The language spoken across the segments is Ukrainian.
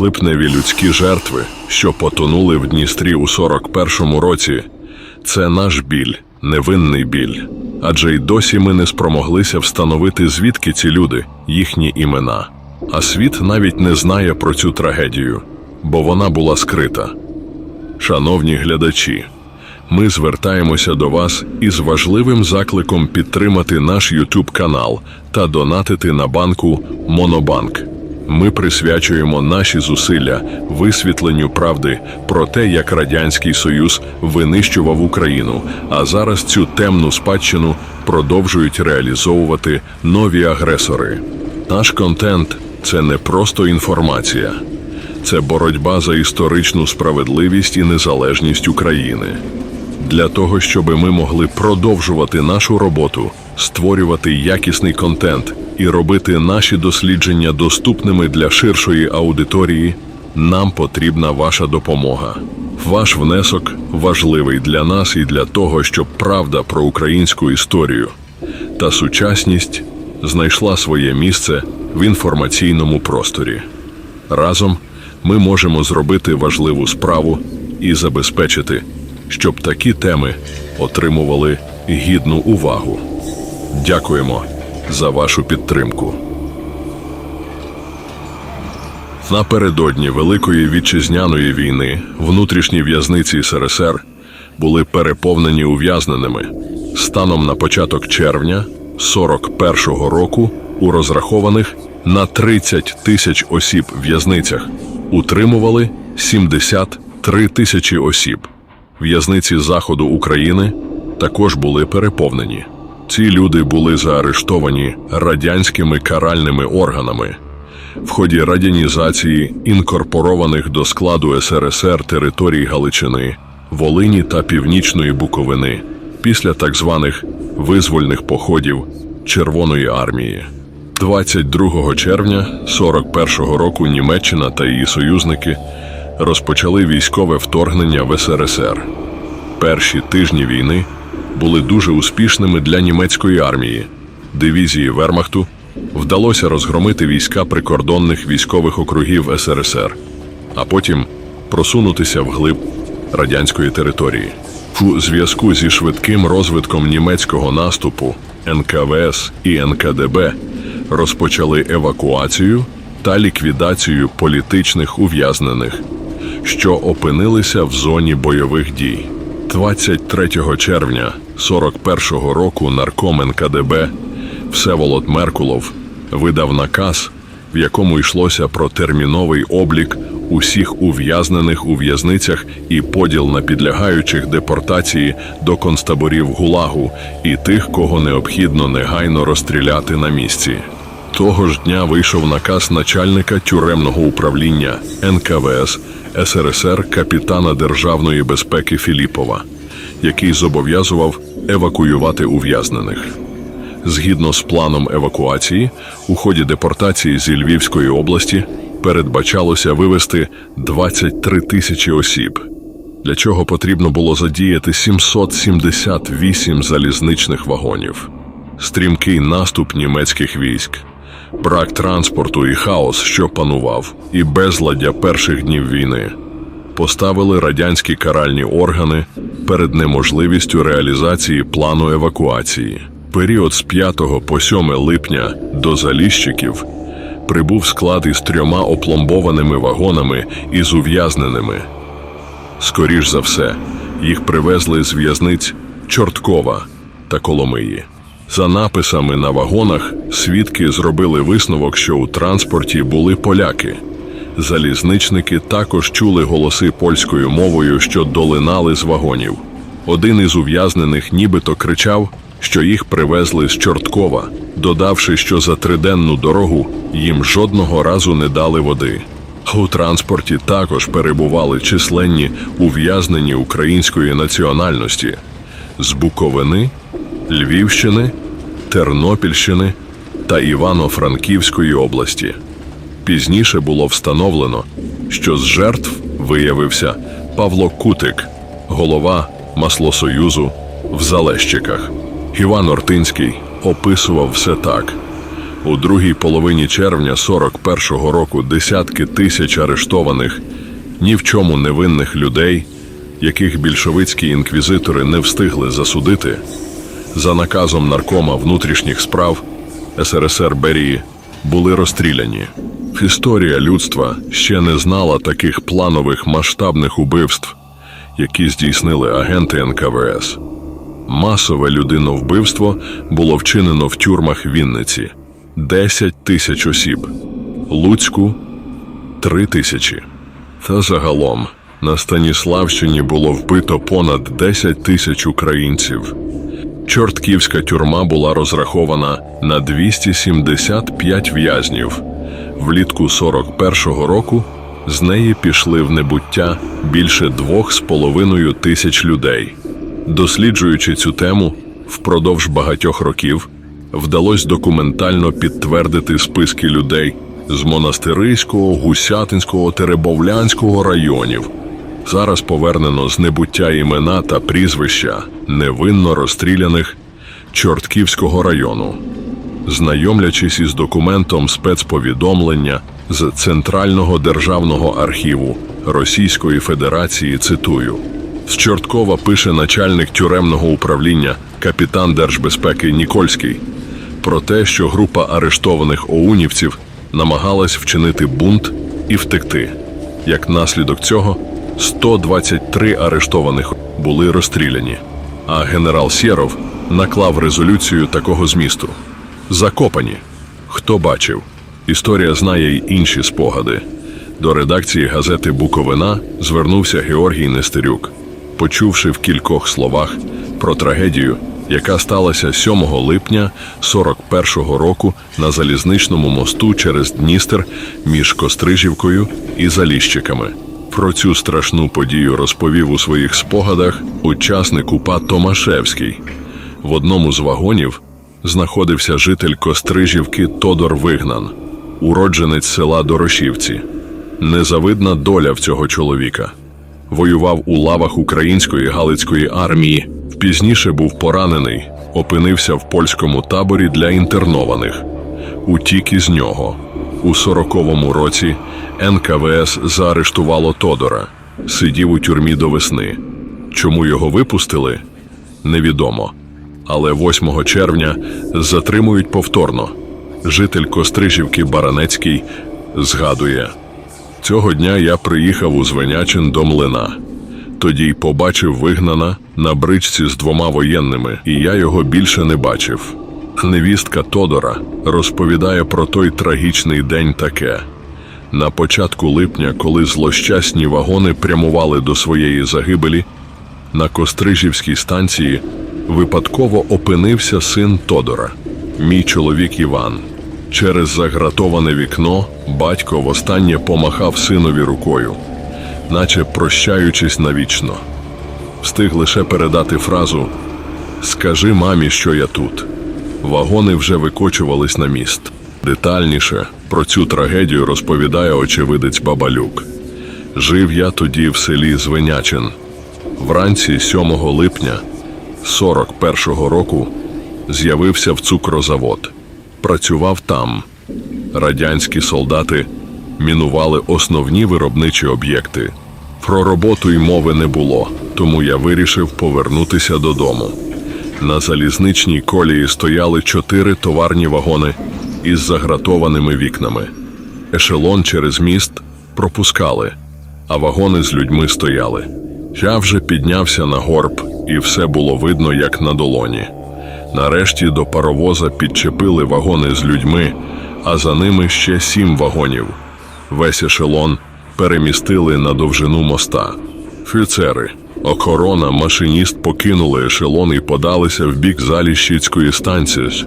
Липневі людські жертви, що потонули в Дністрі у 41-му році, це наш біль, невинний біль. Адже й досі ми не спромоглися встановити, звідки ці люди, їхні імена. А світ навіть не знає про цю трагедію, бо вона була скрита. Шановні глядачі, ми звертаємося до вас із важливим закликом підтримати наш YouTube канал та донатити на банку Монобанк. Ми присвячуємо наші зусилля висвітленню правди про те, як Радянський Союз винищував Україну, а зараз цю темну спадщину продовжують реалізовувати нові агресори. Наш контент це не просто інформація, це боротьба за історичну справедливість і незалежність України. Для того, щоб ми могли продовжувати нашу роботу, створювати якісний контент і робити наші дослідження доступними для ширшої аудиторії, нам потрібна ваша допомога. Ваш внесок важливий для нас і для того, щоб правда про українську історію та сучасність знайшла своє місце в інформаційному просторі. Разом ми можемо зробити важливу справу і забезпечити, щоб такі теми отримували гідну увагу. Дякуємо за вашу підтримку. Напередодні Великої вітчизняної війни внутрішні в'язниці СРСР були переповнені ув'язненими. Станом на початок червня 41-го року у розрахованих на 30 тисяч осіб в'язницях утримували 73 тисячі осіб. В'язниці Заходу України також були переповнені. Ці люди були заарештовані радянськими каральними органами в ході радянізації інкорпорованих до складу СРСР територій Галичини, Волині та Північної Буковини після так званих визвольних походів Червоної армії. 22 червня 41-го року Німеччина та її союзники розпочали військове вторгнення в СРСР. Перші тижні війни були дуже успішними для німецької армії. Дивізії Вермахту вдалося розгромити війська прикордонних військових округів СРСР, а потім просунутися вглиб радянської території. У зв'язку зі швидким розвитком німецького наступу НКВС і НКДБ розпочали евакуацію та ліквідацію політичних ув'язнених, що опинилися в зоні бойових дій. 23 червня 41-го року нарком НКДБ Всеволод Меркулов видав наказ, в якому йшлося про терміновий облік усіх ув'язнених у в'язницях і поділ на підлягаючих депортації до концтаборів ГУЛАГу і тих, кого необхідно негайно розстріляти на місці. Того ж дня вийшов наказ начальника тюремного управління НКВС СРСР капітана Державної безпеки Філіпова, який зобов'язував евакуювати ув'язнених. Згідно з планом евакуації, у ході депортації зі Львівської області передбачалося вивезти 23 тисячі осіб, для чого потрібно було задіяти 778 залізничних вагонів. Стрімкий наступ німецьких військ, брак транспорту і хаос, що панував, і безладдя перших днів війни поставили радянські каральні органи перед неможливістю реалізації плану евакуації. Період з 5 по 7 липня до Заліщиків прибув склад із трьома опломбованими вагонами із ув'язненими. Скоріш за все, їх привезли з в'язниць Чорткова та Коломиї. За написами на вагонах свідки зробили висновок, що у транспорті були поляки. Залізничники також чули голоси польською мовою, що долинали з вагонів. Один із ув'язнених нібито кричав, що їх привезли з Чорткова, додавши, що за триденну дорогу їм жодного разу не дали води. У транспорті також перебували численні ув'язнені української національності з Буковини, Львівщини, Тернопільщини та Івано-Франківської області. Пізніше було встановлено, що з жертв виявився Павло Кутик, голова Маслосоюзу в Залещиках. Іван Ортинський описував все так. У другій половині червня 41-го року десятки тисяч арештованих, ні в чому невинних людей, яких більшовицькі інквізитори не встигли засудити, за наказом наркома внутрішніх справ СРСР Берії були розстріляні. Історія людства ще не знала таких планових масштабних убивств, які здійснили агенти НКВС. Масове людиновбивство було вчинено в тюрмах Вінниці 10 тисяч осіб, Луцьку 3 тисячі. Та загалом на Станіславщині було вбито понад 10 тисяч українців. Чортківська тюрма була розрахована на 275 в'язнів. Влітку 41-го року з неї пішли в небуття більше двох з половиною тисяч людей. Досліджуючи цю тему впродовж багатьох років, вдалося документально підтвердити списки людей з Монастириського, Гусятинського, Теребовлянського районів. Зараз повернено з небуття імена та прізвища невинно розстріляних Чортківського району. Знайомлячись із документом спецповідомлення з Центрального державного архіву Російської Федерації, цитую. З Чорткова пише начальник тюремного управління капітан Держбезпеки Нікольський про те, що група арештованих оунівців намагалась вчинити бунт і втекти. Як наслідок цього, 123 арештованих були розстріляні, а генерал Сєров наклав резолюцію такого змісту: Закопані. Хто бачив? Історія знає й інші спогади. До редакції газети Буковина звернувся Георгій Нестерюк, почувши в кількох словах про трагедію, яка сталася 7 липня 41-го року на залізничному мосту через Дністер між Кострижівкою і Заліщиками. Про цю страшну подію розповів у своїх спогадах учасник УПА Томашевський. В одному з вагонів знаходився житель Кострижівки Тодор Вигнан, уродженець села Дорошівці. Незавидна доля в цього чоловіка. Воював у лавах української Галицької армії. Пізніше був поранений, опинився в польському таборі для інтернованих. Утік із нього. У 40-му році НКВС заарештувало Тодора, сидів у тюрмі до весни. Чому його випустили? Невідомо. Але 8 червня затримують повторно. Житель Кострижівки Баранецький згадує: цього дня я приїхав у Звенячин до млина. Тоді й побачив вигнана на бричці з двома воєнними, і я його більше не бачив. Невістка Тодора розповідає про той трагічний день таке. На початку липня, коли злощасні вагони прямували до своєї загибелі, на Кострижівській станції випадково опинився син Тодора, мій чоловік Іван. Через загратоване вікно батько востаннє помахав синові рукою, наче прощаючись навічно. Встиг лише передати фразу Скажи мамі, що я тут. Вагони вже викочувались на міст. Детальніше про цю трагедію розповідає очевидець Бабалюк. Жив я тоді в селі Звенячин. Вранці 7 липня 41-го року з'явився в цукрозавод. Працював там. Радянські солдати мінували основні виробничі об'єкти. Про роботу й мови не було, тому я вирішив повернутися додому. На залізничній колії стояли чотири товарні вагони із загратованими вікнами. Ешелон через міст пропускали, а вагони з людьми стояли. Я вже піднявся на горб, і все було видно, як на долоні. Нарешті до паровоза підчепили вагони з людьми, а за ними ще сім вагонів. Весь ешелон перемістили на довжину моста. Фюцери, охорона, машиніст покинули ешелон і подалися в бік Заліщицької станції.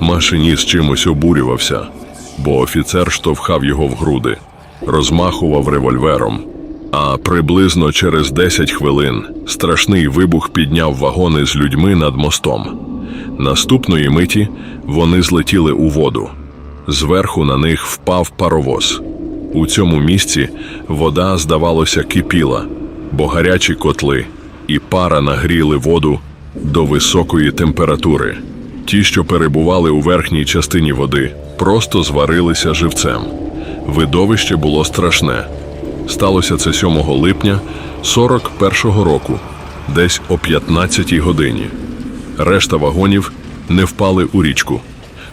Машиніст чимось обурювався, бо офіцер штовхав його в груди, розмахував револьвером. А приблизно через 10 хвилин страшний вибух підняв вагони з людьми над мостом. Наступної миті вони злетіли у воду. Зверху на них впав паровоз. У цьому місці вода, здавалося, кипіла, бо гарячі котли і пара нагріли воду до високої температури. Ті, що перебували у верхній частині води, просто зварилися живцем. Видовище було страшне. Сталося це 7 липня 41-го року, десь о 15-й годині. Решта вагонів не впали у річку,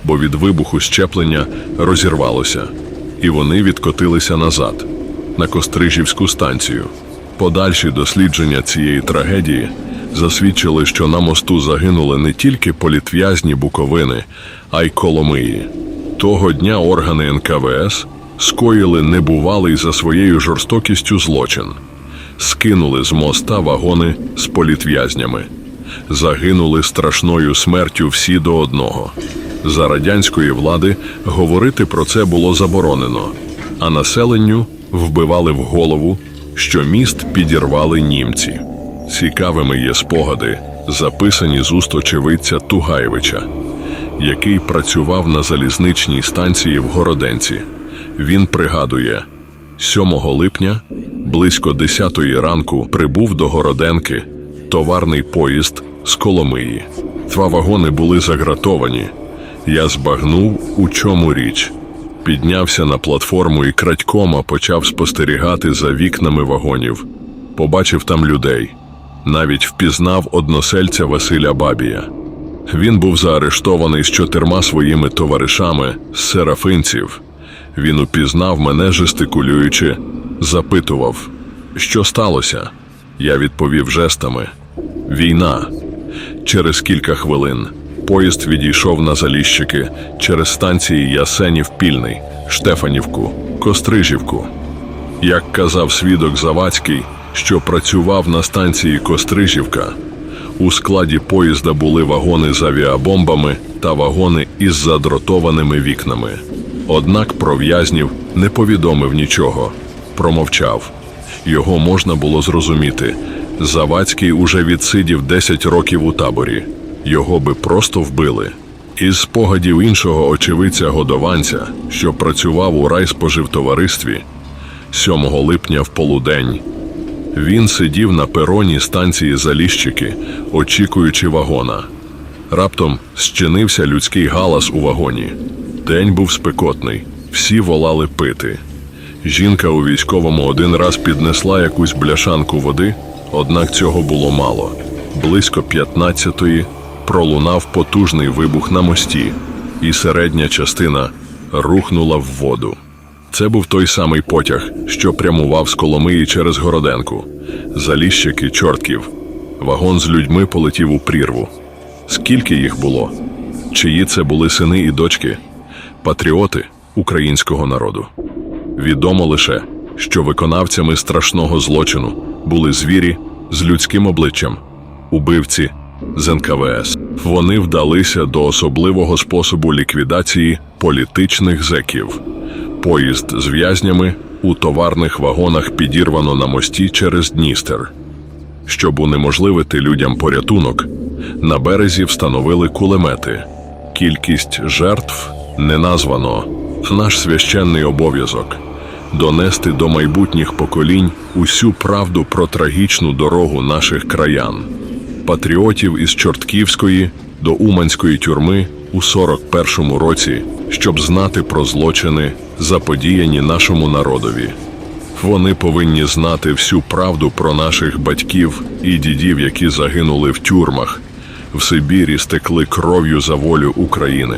бо від вибуху щеплення розірвалося, і вони відкотилися назад на Кострижівську станцію. Подальші дослідження цієї трагедії засвідчили, що на мосту загинули не тільки політв'язні Буковини, а й Коломиї. Того дня органи НКВС скоїли небувалий за своєю жорстокістю злочин, скинули з моста вагони з політв'язнями, загинули страшною смертю всі до одного. За радянської влади говорити про це було заборонено, а населенню вбивали в голову, що міст підірвали німці. Цікавими є спогади, записані з уст очевидця Тугаєвича, який працював на залізничній станції в Городенці. Він пригадує, 7 липня близько 10 ранку прибув до Городенки товарний поїзд з Коломиї. Два вагони були загратовані. Я збагнув, у чому річ. Піднявся на платформу і крадькома почав спостерігати за вікнами вагонів. Побачив там людей. Навіть впізнав односельця Василя Бабія. Він був заарештований з чотирма своїми товаришами з серафинців. Він упізнав мене, жестикулюючи, запитував, що сталося. Я відповів жестами: Війна. Через кілька хвилин поїзд відійшов на Заліщики через станції Ясенів Пільний, Штефанівку, Кострижівку. Як казав свідок Завадський, що працював на станції Кострижівка, у складі поїзда були вагони з авіабомбами та вагони із задротованими вікнами. Однак про в'язнів не повідомив нічого, промовчав. Його можна було зрозуміти. Завадський уже відсидів 10 років у таборі. Його би просто вбили. Із спогадів іншого очевидця годованця, що працював у райспоживтоваристві, 7 липня в полудень, він сидів на пероні станції Заліщики, очікуючи вагона. Раптом зчинився людський галас у вагоні. День був спекотний, всі волали пити. Жінка у військовому один раз піднесла якусь бляшанку води, однак цього було мало. Близько 15-ї пролунав потужний вибух на мості, і середня частина рухнула в воду. Це був той самий потяг, що прямував з Коломиї через Городенку. Заліщики чортків. Вагон з людьми полетів у прірву. Скільки їх було? Чиї це були сини і дочки? Патріоти українського народу. Відомо лише, що виконавцями страшного злочину були звірі з людським обличчям, убивці з НКВС. Вони вдалися до особливого способу ліквідації політичних зеків. Поїзд з в'язнями у товарних вагонах підірвано на мості через Дністер. Щоб унеможливити людям порятунок, на березі встановили кулемети. Кількість жертв не названо. Наш священний обов'язок донести до майбутніх поколінь усю правду про трагічну дорогу наших краян, патріотів із Чортківської до Уманської тюрми у 41-му році, щоб знати про злочини, заподіяні нашому народові. Вони повинні знати всю правду про наших батьків і дідів, які загинули в тюрмах, в Сибірі стекли кров'ю за волю України.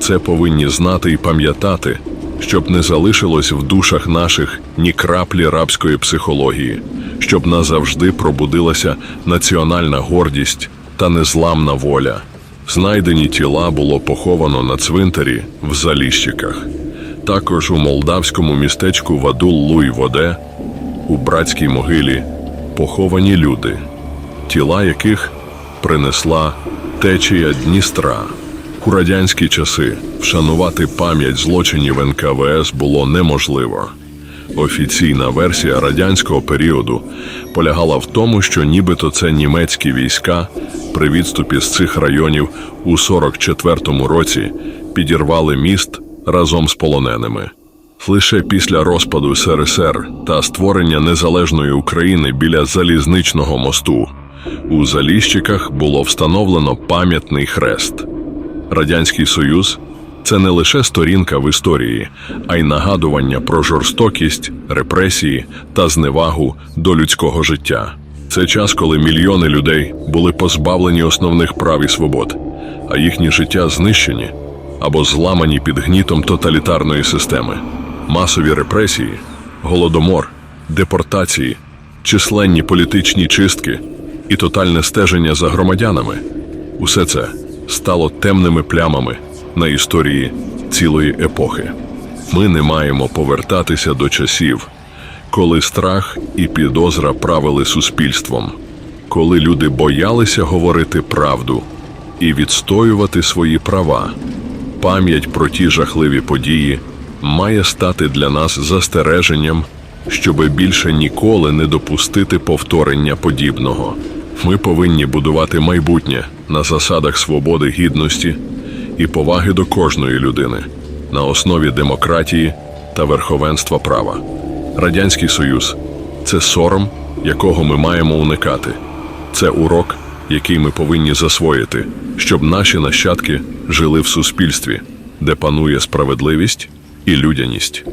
Це повинні знати і пам'ятати, щоб не залишилось в душах наших ні краплі рабської психології, щоб назавжди пробудилася національна гордість та незламна воля. Знайдені тіла було поховано на цвинтарі в Заліщиках. Також у молдавському містечку Вадул-Луй-Воде у братській могилі поховані люди, тіла яких принесла течія Дністра. У радянські часи вшанувати пам'ять злочинів НКВС було неможливо. Офіційна версія радянського періоду полягала в тому, що нібито це німецькі війська при відступі з цих районів у 44-му році підірвали міст разом з полоненими. Лише після розпаду СРСР та створення незалежної України біля залізничного мосту у Заліщиках було встановлено пам'ятний хрест. Радянський Союз це не лише сторінка в історії, а й нагадування про жорстокість, репресії та зневагу до людського життя. Це час, коли мільйони людей були позбавлені основних прав і свобод, а їхні життя знищені або зламані під гнітом тоталітарної системи. Масові репресії, голодомор, депортації, численні політичні чистки і тотальне стеження за громадянами. Усе це стало темними плямами на історії цілої епохи. Ми не маємо повертатися до часів, коли страх і підозра правили суспільством, коли люди боялися говорити правду і відстоювати свої права. Пам'ять про ті жахливі події має стати для нас застереженням, щоби більше ніколи не допустити повторення подібного. Ми повинні будувати майбутнє на засадах свободи, гідності і поваги до кожної людини на основі демократії та верховенства права. Радянський Союз це сором, якого ми маємо уникати. Це урок, який ми повинні засвоїти, щоб наші нащадки жили в суспільстві, де панує справедливість і людяність.